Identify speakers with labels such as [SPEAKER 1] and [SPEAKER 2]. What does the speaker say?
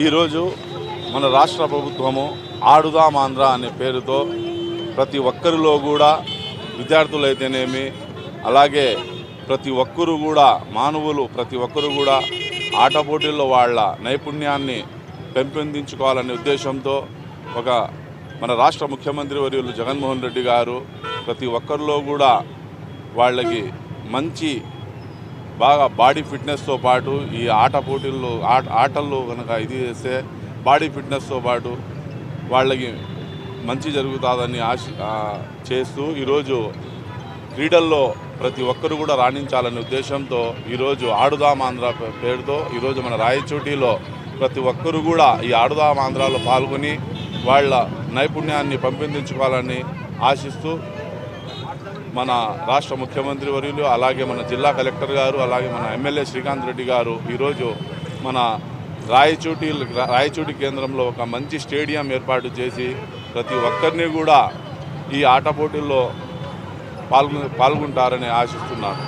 [SPEAKER 1] ఈరోజు మన రాష్ట్ర ప్రభుత్వము ఆడుదాం ఆంధ్ర అనే పేరుతో ప్రతి ఒక్కరిలో కూడా విద్యార్థులైతేనేమి అలాగే ప్రతి ఒక్కరు కూడా మానవులు ప్రతి ఒక్కరు కూడా ఆట పోటీల్లో వాళ్ళ నైపుణ్యాన్ని పెంపొందించుకోవాలనే ఉద్దేశంతో ఒక మన రాష్ట్ర ముఖ్యమంత్రి వర్యులు జగన్మోహన్ రెడ్డి గారు ప్రతి ఒక్కరిలో కూడా వాళ్ళకి మంచి బాగా బాడీ ఫిట్నెస్తో పాటు ఈ ఆట పోటీల్లో ఆట ఆటల్లో కనుక ఇది చేస్తే బాడీ ఫిట్నెస్తో పాటు వాళ్ళకి మంచి జరుగుతుందని ఆశ చేస్తూ ఈరోజు క్రీడల్లో ప్రతి ఒక్కరు కూడా రాణించాలనే ఉద్దేశంతో ఈరోజు ఆడుదాం ఆంధ్ర పేరుతో ఈరోజు మన రాయచోటిలో ప్రతి ఒక్కరు కూడా ఈ ఆడుదాం ఆంధ్రాలో పాల్గొని వాళ్ళ నైపుణ్యాన్ని పెంపొందించుకోవాలని ఆశిస్తూ మన రాష్ట్ర ముఖ్యమంత్రి వర్యులు అలాగే మన జిల్లా కలెక్టర్ గారు అలాగే మన ఎమ్మెల్యే శ్రీకాంత్ రెడ్డి గారు ఈరోజు మన రాయచూటి రాయచూటి కేంద్రంలో ఒక మంచి స్టేడియం ఏర్పాటు చేసి ప్రతి ఒక్కరిని కూడా ఈ ఆట పోటీల్లో పాల్గొ పాల్గొంటారని ఆశిస్తున్నాను.